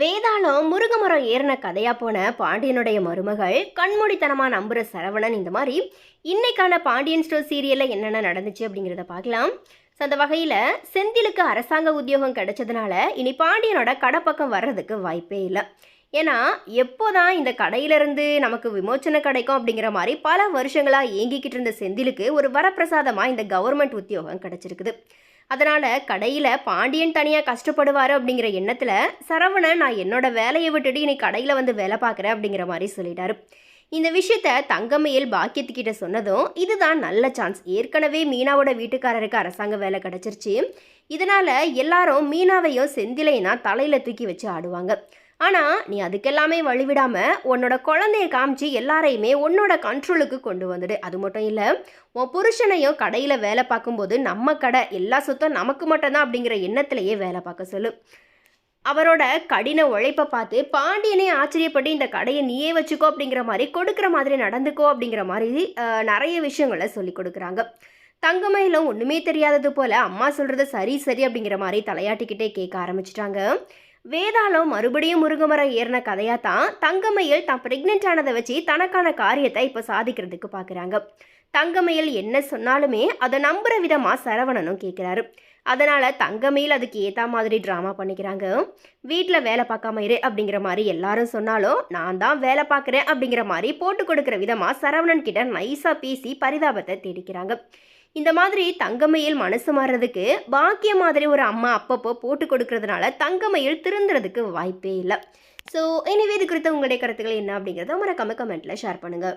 வேதாளம் முருகமரம் ஏறின கதையா போன பாண்டியனுடைய மருமகள் கண்மூடித்தனமா நம்புற சரவணன் இந்த மாதிரி இன்னைக்கான பாண்டியன் ஸ்டோர் சீரியல்ல என்னென்ன நடந்துச்சு? அப்படிங்கிறத பார்க்கலாம். ஸோ அந்த வகையில் செந்திலுக்கு அரசாங்க உத்தியோகம் கிடைச்சதுனால இனி பாண்டியனோட கடைப்பக்கம் வர்றதுக்கு வாய்ப்பே இல்லை. ஏன்னா எப்போதான் இந்த கடையிலிருந்து நமக்கு விமோச்சனை கிடைக்கும் அப்படிங்கிற மாதிரி பல வருஷங்களாக ஏங்கிக்கிட்டு இருந்த செந்திலுக்கு ஒரு வரப்பிரசாதமாக இந்த கவர்மெண்ட் உத்தியோகம் கிடைச்சிருக்குது. அதனால் கடையில் பாண்டியன் தனியாக கஷ்டப்படுவார் அப்படிங்கிற எண்ணத்தில் சரவணன் நான் என்னோட வேலையை விட்டுட்டு இன்னைக்கு கடையில் வந்து வேலை பார்க்குறேன் அப்படிங்கிற மாதிரி சொல்லிட்டாரு. இந்த விஷயத்த தங்கமையில் பாக்கியத்துக்கிட்ட சொன்னதும் இதுதான் நல்ல சான்ஸ் ஏற்கனவே மீனாவோட வீட்டுக்காரருக்கு அரசாங்க வேலை கிடச்சிருச்சு. இதனால் எல்லாரும் மீனாவையும் செந்திலையும் தான் தலையில் தூக்கி வச்சு ஆடுவாங்க. ஆனால் நீ அதுக்கெல்லாமே வழிவிடாமல் உன்னோட குழந்தைய காமிச்சு எல்லாரையுமே உன்னோட கண்ட்ரோலுக்கு கொண்டு வந்துடு. அது மட்டும் இல்லை உன் புருஷனையும் கடையில் வேலை பார்க்கும்போது நம்ம கடை எல்லா சொத்தும் நமக்கு மட்டும்தான் அப்படிங்கிற எண்ணத்திலேயே வேலை பார்க்க சொல்லு. அவரோட கடின உழைப்பை பார்த்து பாண்டியனே ஆச்சரியப்பட்டு இந்த கடையை நீயே வச்சுக்கோ அப்படிங்கிற மாதிரி கொடுக்குற மாதிரி நடந்துக்கோ அப்படிங்கிற மாதிரி நிறைய விஷயங்களை சொல்லி கொடுக்குறாங்க. தங்கமயிலும் ஒன்றுமே தெரியாதது போல் அம்மா சொல்கிறது சரி சரி அப்படிங்கிற மாதிரி தலையாட்டிக்கிட்டே கேட்க ஆரம்பிச்சிட்டாங்க. வேதாளம் மறுபடியும் முருகமரம் ஏறின கதையாக தான் தங்கமயில் தான் ப்ரெக்னென்ட் ஆனதை வச்சு தனக்கான காரியத்தை இப்போ சாதிக்கிறதுக்கு பார்க்குறாங்க தங்கமயில் என்ன சொன்னாலுமே அதை நம்புகிற விதமாக சரவணனும் கேட்குறாரு அதனால் தங்கமயில் அதுக்கு ஏற்ற மாதிரி ட்ராமா பண்ணிக்கிறாங்க. வீட்டில் வேலை பார்க்காம இரு அப்படிங்கிற மாதிரி எல்லாரும் சொன்னாலும் நான் தான் வேலை பார்க்குறேன் அப்படிங்கிற மாதிரி போட்டு கொடுக்குற விதமாக சரவணன் கிட்ட நைஸாக பேசி பரிதாபத்தை தேடிக்கிறாங்க இந்த மாதிரி தங்கமயில் மனசு மாறுறதுக்கு பாக்கிய மாதிரி ஒரு அம்மா அப்பப்போ போட்டு கொடுக்கறதுனால தங்கமயில் திருந்துறதுக்கு வாய்ப்பே இல்லை. ஸோ எனவே இது குறித்த உங்களுடைய கருத்துக்கள் என்ன அப்படிங்கிறத மறக்காம கமெண்ட்டில் ஷேர் பண்ணுங்கள்